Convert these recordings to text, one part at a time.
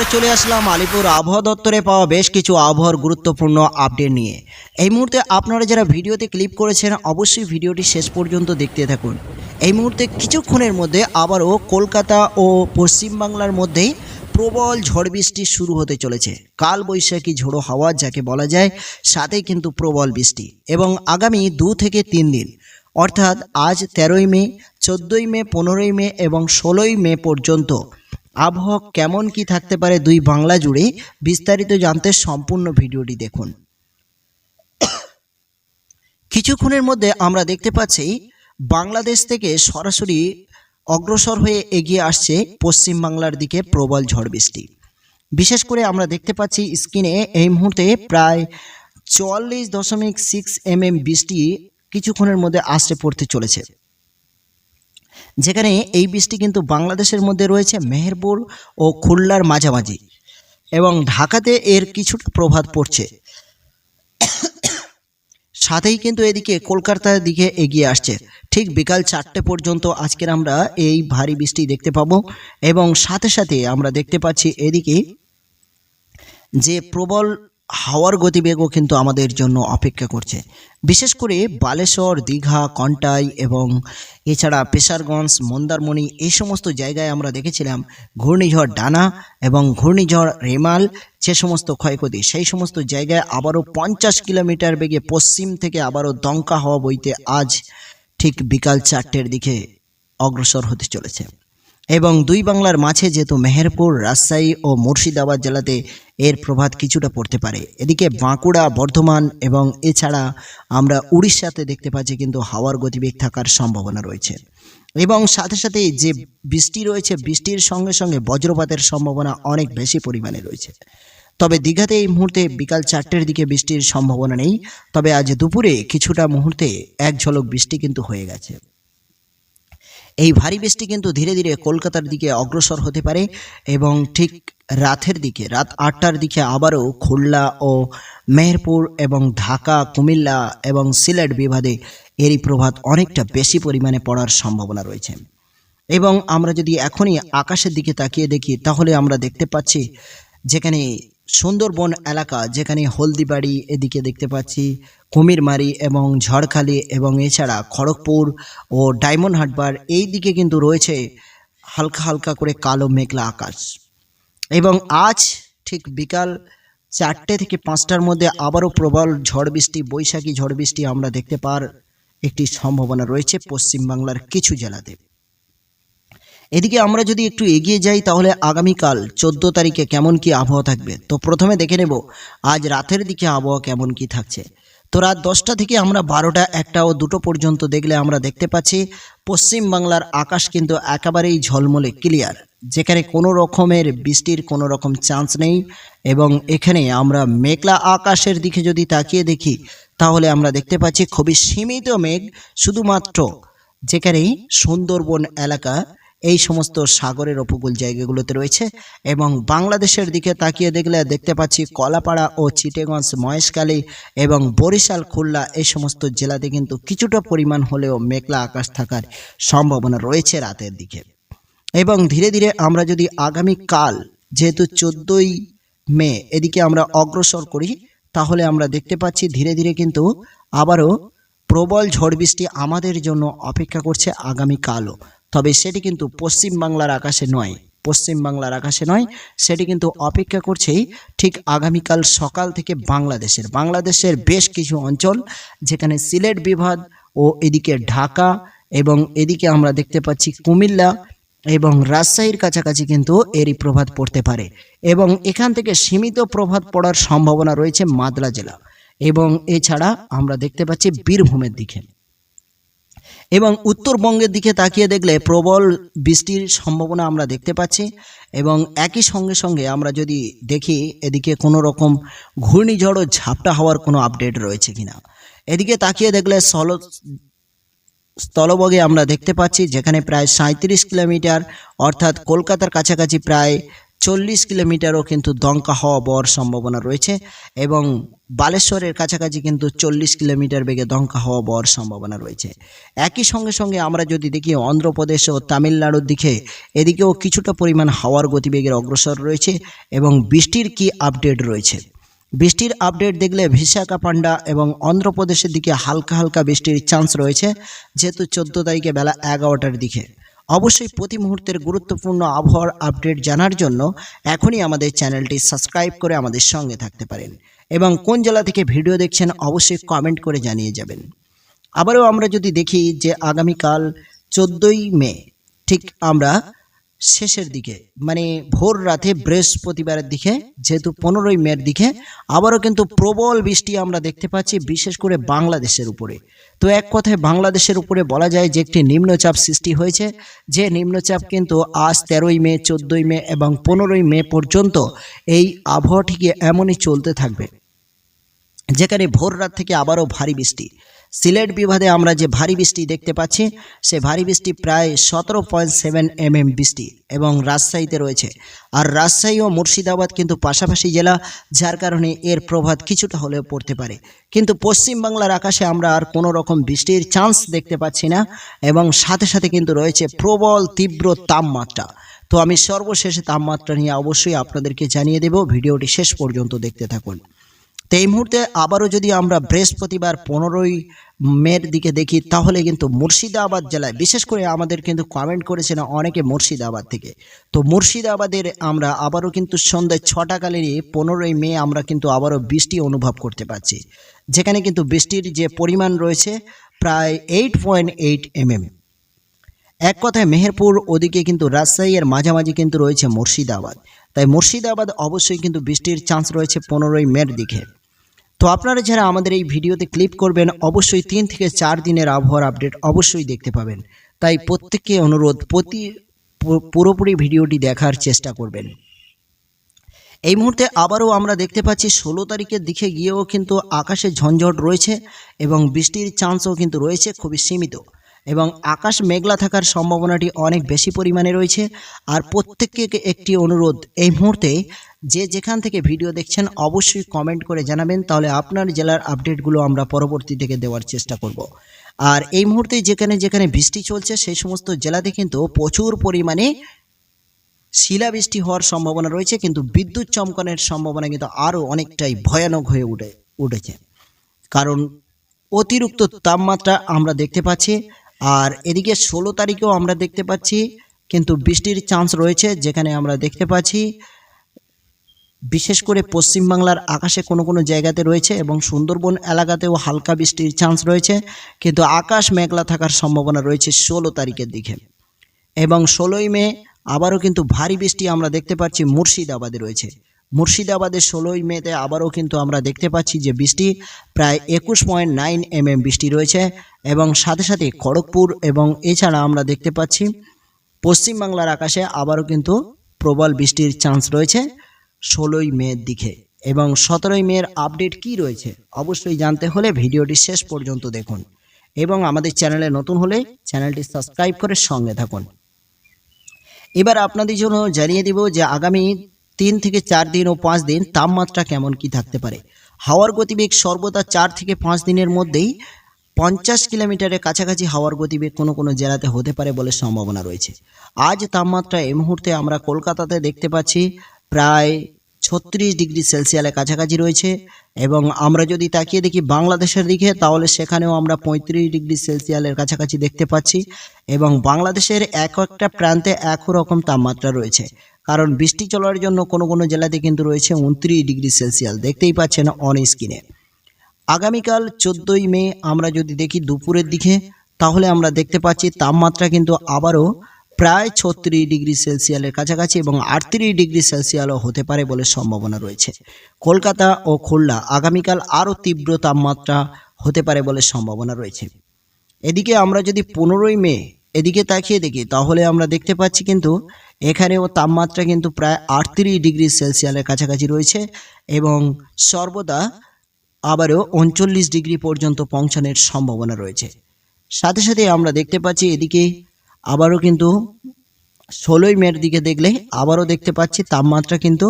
আবার চলে আসলাম আলিপুর আবহাওয়া দপ্তরে পাওয়া বেশ কিছু আবহাওয়ার গুরুত্বপূর্ণ আপডেট নিয়ে। এই মুহূর্তে আপনারা যারা ভিডিওতে ক্লিক করেছেন, অবশ্যই ভিডিওটি শেষ পর্যন্ত দেখতে থাকুন। এই মুহূর্তে কিছুক্ষণের মধ্যে আবারও কলকাতা ও পশ্চিমবাংলার মধ্যেই প্রবল ঝড় বৃষ্টি শুরু হতে চলেছে। কাল বৈশাখী ঝোড়ো হাওয়া, যাকে বলা যায় সাথে কিন্তু প্রবল বৃষ্টি এবং আগামী দু থেকে তিন দিন, অর্থাৎ আজ তেরোই মে, চোদ্দোই মে, পনেরোই মে এবং ষোলোই মে পর্যন্ত আবহাওয়া কেমন কি থাকতে পারে দুই বাংলা জুড়ে বিস্তারিত জানতে সম্পূর্ণ ভিডিওটি দেখুন। কিছুক্ষণের মধ্যে আমরা দেখতে পাচ্ছি বাংলাদেশ থেকে সরাসরি অগ্রসর হয়ে এগিয়ে আসছে পশ্চিম বাংলার দিকে প্রবল ঝড় বৃষ্টি। বিশেষ করে আমরা দেখতে পাচ্ছি স্ক্রিনে এই মুহূর্তে প্রায় চুয়াল্লিশ দশমিক সিক্স এম এম বৃষ্টি কিছুক্ষণের মধ্যে আসতে পড়তে চলেছে। যেখানে এই বৃষ্টি কিন্তু বাংলাদেশের মধ্যে রয়েছে মেহেরপুর ও খুলনার মাঝামাঝি এবং ঢাকাতে এর কিছুটা প্রভাব পড়ছে। সাথেই কিন্তু এদিকে কলকাতার দিকে এগিয়ে আসছে। ঠিক বিকাল চারটে পর্যন্ত আজকের আমরা এই ভারী বৃষ্টি দেখতে পাবো এবং সাথে সাথে আমরা দেখতে পাচ্ছি এদিকে যে প্রবল হাওয়ার গতিবেগও কিন্তু আমাদের জন্য অপেক্ষা করছে। বিশেষ করে বালেশ্বর, দীঘা, কন্টাই এবং এছাড়া পেশারগঞ্জ, মন্দারমণি এই সমস্ত জায়গায় আমরা দেখেছিলাম ঘূর্ণিঝড় ডানা এবং ঘূর্ণিঝড় রেমাল যে সমস্ত ক্ষয়ক্ষতি, সেই সমস্ত জায়গায় আবারও পঞ্চাশ কিলোমিটার বেগে পশ্চিম থেকে আবারও দমকা হওয়া বইতে আজ ঠিক বিকাল চারটের দিকে অগ্রসর হতে চলেছে। এবং দুই বাংলার মাঝে যেহেতু মেহেরপুর, রাজশাহী ও মুর্শিদাবাদ জেলাতে এর প্রভাব কিছুটা পড়তে পারে। এদিকে বাঁকুড়া, বর্ধমান এবং এছাড়া আমরা উড়িষ্যাতে দেখতে পাচ্ছি কিন্তু হাওয়ার গতিবেগ থাকার সম্ভাবনা রয়েছে। এবং সাথে সাথে যে বৃষ্টি রয়েছে, বৃষ্টির সঙ্গে সঙ্গে বজ্রপাতের সম্ভাবনা অনেক বেশি পরিমাণে রয়েছে। তবে দীঘাতে এই মুহূর্তে বিকাল চারটের দিকে বৃষ্টির সম্ভাবনা নেই। তবে আজ দুপুরে কিছুটা মুহূর্তে এক ঝলক বৃষ্টি কিন্তু হয়ে গেছে। এই ভারী বৃষ্টি কিন্তু ধীরে ধীরে কলকাতার দিকে অগ্রসর হতে পারে এবং ঠিক রাতের দিকে, রাত আটটার দিকে আবারও খুলনা ও মেহেরপুর এবং ঢাকা, কুমিল্লা এবং সিলেট বিভাগে এরই প্রভাব অনেকটা বেশি পরিমাণে পড়ার সম্ভাবনা রয়েছে। এবং আমরা যদি এখনই আকাশের দিকে তাকিয়ে দেখি, তাহলে আমরা দেখতে পাচ্ছি যেখানে সুন্দরবন এলাকা, যেখানে হলদিবাড়ি এদিকে দেখতে পাচ্ছি, কুমিরমারি এবং ঝড়খালি এবং এছাড়া খড়গপুর ও ডায়মন্ড হারবার এই দিকে কিন্তু রয়েছে হালকা হালকা করে কালো মেঘলা আকাশ। এবং আজ ঠিক বিকাল চারটে থেকে পাঁচটার মধ্যে আবারও প্রবল ঝড় বৃষ্টি, বৈশাখী ঝড় বৃষ্টি আমরা দেখতে পাওয়ার একটি সম্ভাবনা রয়েছে পশ্চিমবাংলার কিছু জেলাতে। এদিকে আমরা যদি একটু এগিয়ে যাই, তাহলে আগামীকাল চোদ্দ তারিখে কেমন কি আবহাওয়া থাকবে? তো প্রথমে দেখে নেব, আজ রাতের দিকে আবহাওয়া কেমন কি থাকছে। তো রাত দশটা থেকে আমরা বারোটা, একটা ও দুটো পর্যন্ত দেখলে আমরা দেখতে পাচ্ছি, পশ্চিম বাংলার আকাশ কিন্তু একেবারেই ঝলমলে ক্লিয়ার যেখানে কোনো রকমের বৃষ্টির কোনো রকম চান্স নেই এবং এখানে আমরা মেঘলা আকাশের দিকে যদি তাকিয়ে দেখি, তাহলে আমরা দেখতে পাচ্ছি খুবই সীমিত মেঘ শুধুমাত্র যেখানে সুন্দরবন এলাকা এই সমস্ত সাগরের উপকূল জায়গাগুলোতে রয়েছে এবং বাংলাদেশের দিকে তাকিয়ে দেখলে দেখতে পাচ্ছি কলাপাড়া ও চিটেগঞ্জ, মহেশখালী এবং বরিশাল, খুলনা এই সমস্ত জেলাতে কিন্তু কিছুটা পরিমাণ হলেও মেঘলা আকাশ থাকার সম্ভাবনা রয়েছে রাতের দিকে। এবং ধীরে ধীরে আমরা যদি আগামী কাল, যেহেতু চোদ্দোই মে, এদিকে আমরা অগ্রসর করি, তাহলে আমরা দেখতে পাচ্ছি ধীরে ধীরে কিন্তু আবারও প্রবল ঝড় বৃষ্টি আমাদের জন্য অপেক্ষা করছে আগামী কালও। তবে সেটি কিন্তু পশ্চিম বাংলার আকাশে নয়। পশ্চিম বাংলার আকাশে নয়, সেটি কিন্তু অপেক্ষা করছেই ঠিক আগামীকাল সকাল থেকে বাংলাদেশের। বাংলাদেশের বেশ কিছু অঞ্চল যেখানে সিলেট বিভাগ ও এদিকে ঢাকা এবং এদিকে আমরা দেখতে পাচ্ছি কুমিল্লা এবং রাজশাহীর কাছাকাছি কিন্তু এরই প্রভাব পড়তে পারে এবং এখান থেকে সীমিত প্রভাব পড়ার সম্ভাবনা রয়েছে মাদলা জেলা এবং এছাড়া আমরা দেখতে পাচ্ছি বীরভূমের দিকে। এবং উত্তরবঙ্গের দিকে তাকিয়ে দেখলে প্রবল বৃষ্টির সম্ভাবনা আমরা দেখতে পাচ্ছি এবং একই সঙ্গে সঙ্গে আমরা যদি দেখি এদিকে কোনো রকম ঘূর্ণিঝড় ও ঝাপটা হওয়ার কোনো আপডেট রয়েছে কিনা। এদিকে তাকিয়ে দেখলে স্থল, স্থলবগে আমরা দেখতে পাচ্ছি যেখানে প্রায় সাঁত্রিশ কিলোমিটার অর্থাৎ কলকাতার কাছাকাছি প্রায় চল্লিশ কিলোমিটারও কিন্তু দমকা হওয়া বর সম্ভাবনা রয়েছে এবং বালেশ্বরের কাছাকাছি কিন্তু চল্লিশ কিলোমিটার বেগে দমকা হওয়া বর সম্ভাবনা রয়েছে। একই সঙ্গে সঙ্গে আমরা যদি দেখি অন্ধ্রপ্রদেশ ও তামিলনাড়ুর দিকে, এদিকেও কিছুটা পরিমাণ হাওয়ার গতিবেগের অগ্রসর রয়েছে এবং বৃষ্টির কি আপডেট রয়েছে? বৃষ্টির আপডেট দেখলে ভিশাখাপান্ডা এবং অন্ধ্রপ্রদেশের দিকে হালকা হালকা বৃষ্টির চান্স রয়েছে, যেহেতু চোদ্দ তারিখে বেলা এগারোটার দিকে। অবশ্যই প্রতি মুহূর্তের গুরুত্বপূর্ণ আবহাওয়ার আপডেট জানার জন্য এখনই আমাদের চ্যানেলটি সাবস্ক্রাইব করে আমাদের সঙ্গে থাকতে পারেন এবং কোন জেলা থেকে ভিডিও দেখছেন অবশ্যই কমেন্ট করে জানিয়ে যাবেন। আবারও আমরা যদি দেখি যে আগামীকাল চোদ্দোই মে, ঠিক আমরা শেষের দিকে মানে ভোর রাতে বৃহস্পতিবারের দিকে, যেহেতু পনেরোই মের দিকে, আবারও কিন্তু প্রবল বৃষ্টি আমরা দেখতে পাচ্ছি, বিশেষ করে বাংলাদেশের উপরে। তো এক কথায় বাংলাদেশের উপরে বলা যায় যে একটি নিম্নচাপ সৃষ্টি হয়েছে, যে নিম্নচাপ কিন্তু আজ তেরোই মে, চোদ্দোই মে এবং পনেরোই মে পর্যন্ত এই আবহাওয়াটিকে এমনই চলতে থাকবে। যেখানে ভোর রাত থেকে আবারও ভারী বৃষ্টি। সিলেট বিভাগে আমরা যে ভারী বৃষ্টি দেখতে পাচ্ছি, সে ভারী বৃষ্টি প্রায় সতেরো পয়েন্ট সেভেন এমএম বৃষ্টি এবং রাজশাহীতে রয়েছে। আর রাজশাহী ও মুর্শিদাবাদ কিন্তু পাশাপাশি জেলা, যার কারণে এর প্রভাব কিছুটা হলেও পড়তে পারে। কিন্তু পশ্চিমবাংলার আকাশে আমরা আর কোনো রকম বৃষ্টির চান্স দেখতে পাচ্ছি না এবং সাথে সাথে কিন্তু রয়েছে প্রবল, তীব্র তাপমাত্রা। তো আমি সর্বশেষে তাপমাত্রা নিয়ে অবশ্যই আপনাদেরকে জানিয়ে দেব। ভিডিওটি শেষ পর্যন্ত দেখতে থাকুন। তো এই মুহূর্তে আবারও যদি আমরা বৃহস্পতিবার পনেরোই মের দিকে দেখি, তাহলে কিন্তু মুর্শিদাবাদ জেলায়, বিশেষ করে আমাদের কিন্তু কমেন্ট করেছেন অনেকে মুর্শিদাবাদ থেকে। তো মুর্শিদাবাদের আমরা আবারও কিন্তু সন্ধ্যায় ছটা কালেরই পনেরোই মে আমরা কিন্তু আবারও বৃষ্টি অনুভব করতে পারছি যেখানে কিন্তু বৃষ্টির যে পরিমাণ রয়েছে, প্রায় এইট পয়েন্ট এইট এমএম এক কথায় মেহেরপুর ওদিকে কিন্তু রাজশাহী এর মাঝামাঝি কিন্তু রয়েছে মুর্শিদাবাদ। তাই মুর্শিদাবাদ অবশ্যই কিন্তু বৃষ্টির চান্স রয়েছে পনেরোই মের দিকে। তো আপনারা যারা আমাদের এই ভিডিওতে ক্লিক করবেন, অবশ্যই তিন থেকে চার দিনের আবহাওয়ার আপডেট অবশ্যই দেখতে পাবেন। তাই প্রত্যেককে অনুরোধ, প্রতি পুরোপুরি ভিডিওটি দেখার চেষ্টা করবেন। এই মুহূর্তে আবারও আমরা দেখতে পাচ্ছি, ষোলো তারিখের দিকে গিয়েও কিন্তু আকাশে ঝঞ্ঝট রয়েছে এবং বৃষ্টির চান্সও কিন্তু রয়েছে, খুবই সীমিত। এবং আকাশ মেঘলা থাকার সম্ভাবনাটি অনেক বেশি পরিমাণে রয়েছে। আর প্রত্যেককে একটি অনুরোধ, এই মুহূর্তে যে যেখান থেকে ভিডিও দেখছেন, অবশ্যই কমেন্ট করে জানাবেন, তাহলে আপনার জেলার আপডেটগুলো আমরা পরবর্তী থেকে দেওয়ার চেষ্টা করব। আর এই মুহূর্তে যেখানে যেখানে বৃষ্টি চলছে, সেই সমস্ত জেলাতে কিন্তু প্রচুর পরিমাণে শিলাবৃষ্টি হওয়ার সম্ভাবনা রয়েছে, কিন্তু বিদ্যুৎ চমকানোর সম্ভাবনা কিন্তু আরও অনেকটাই ভয়ানক হয়ে উঠে, উঠেছে। কারণ অতিরিক্ত তাপমাত্রা আমরা দেখতে পাচ্ছি, আর এদিকে ষোলো তারিখেও আমরা দেখতে পাচ্ছি, কিন্তু বৃষ্টির চান্স রয়েছে, যেখানে আমরা দেখতে পাচ্ছি বিশেষ করে পশ্চিমবাংলার আকাশে কোনো কোনো জায়গাতে রয়েছে এবং সুন্দরবন এলাকাতেও হালকা বৃষ্টির চান্স রয়েছে। কিন্তু আকাশ মেঘলা থাকার সম্ভাবনা রয়েছে ষোলো তারিখের দিকে। এবং ষোলোই মে আবারও কিন্তু ভারী বৃষ্টি আমরা দেখতে পাচ্ছি মুর্শিদাবাদে রয়েছে। মুর্শিদাবাদে ষোলোই মেতে আবারও কিন্তু আমরা দেখতে পাচ্ছি যে বৃষ্টি প্রায় একুশ পয়েন্ট নাইন এম এম বৃষ্টি রয়েছে এবং সাথে সাথে খড়গপুর এবং এছাড়া আমরা দেখতে পাচ্ছি পশ্চিমবাংলার আকাশে আবারও কিন্তু প্রবল বৃষ্টির চান্স রয়েছে। ষোলোই মের দিকে। এবং সতেরোই মের আপডেট কি রয়েছে, অবশ্যই জানতে হলে ভিডিওটি শেষ পর্যন্ত দেখুন। এবং আমাদের চ্যানেলে নতুন হলে চ্যানেলটি সাবস্ক্রাইব করে সঙ্গে থাকুন। এবার আপনাদের জন্য জানিয়ে দিব যে আগামী তিন থেকে চার দিন ও পাঁচ দিন তাপমাত্রা কেমন কি থাকতে পারে। হাওয়ার গতিবেগ সর্বদা চার থেকে পাঁচ দিনের মধ্যেই পঞ্চাশ কিলোমিটারের কাছাকাছি হাওয়ার গতিবেগ কোনো কোনো জেলাতে হতে পারে বলে সম্ভাবনা রয়েছে। আজ তাপমাত্রা এই মুহূর্তে আমরা কলকাতাতে দেখতে পাচ্ছি প্রায় ছত্রিশ ডিগ্রি সেলসিয়াসের কাছাকাছি রয়েছে এবং আমরা যদি তাকিয়ে দেখি বাংলাদেশের দিকে, তাহলে সেখানেও আমরা পঁয়ত্রিশ ডিগ্রি সেলসিয়াসের কাছাকাছি দেখতে পাচ্ছি এবং বাংলাদেশের এক একটা প্রান্তে এক রকম তাপমাত্রা রয়েছে। কারণ বৃষ্টি চলার জন্য কোনো কোনো জেলাতে কিন্তু রয়েছে উনত্রিশ ডিগ্রি সেলসিয়াস। দেখতেই পাচ্ছেন অন স্ক্রিনে আগামীকাল চোদ্দোই মে আমরা যদি দেখি দুপুরের দিকে, তাহলে আমরা দেখতে পাচ্ছি তাপমাত্রা কিন্তু আবারও প্রায় ছত্রিশ ডিগ্রি সেলসিয়াসের কাছাকাছি এবং আটত্রিশ ডিগ্রি সেলসিয়াসও হতে পারে বলে সম্ভাবনা রয়েছে। কলকাতা ও খুলনা আগামীকাল আরও তীব্র তাপমাত্রা হতে পারে বলে সম্ভাবনা রয়েছে। এদিকে আমরা যদি পনেরোই মে এদিকে তাকিয়ে দেখি, তাহলে আমরা দেখতে পাচ্ছি কিন্তু এখানেও তাপমাত্রা কিন্তু প্রায় আটত্রিশ ডিগ্রি সেলসিয়াসের কাছাকাছি রয়েছে এবং সর্বদা আবারও উনচল্লিশ ডিগ্রি পর্যন্ত পৌঁছানোর সম্ভাবনা রয়েছে। সাথে সাথে আমরা দেখতে পাচ্ছি এদিকে আবারও কিন্তু ষোলোই মের দিকে দেখলে আবারও দেখতে পাচ্ছি তাপমাত্রা কিন্তু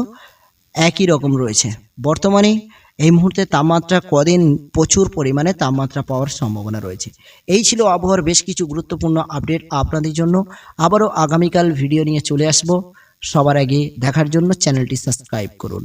একই রকম রয়েছে। বর্তমানে এই মুহূর্তে তাপমাত্রা কদিন প্রচুর পরিমাণে তাপমাত্রা পাওয়ার সম্ভাবনা রয়েছে। এই ছিল আবহাওয়ার বেশ কিছু গুরুত্বপূর্ণ আপডেট আপনাদের জন্য। আবারও আগামীকাল ভিডিও নিয়ে চলে আসব। সবার আগে দেখার জন্য চ্যানেলটি সাবস্ক্রাইব করুন।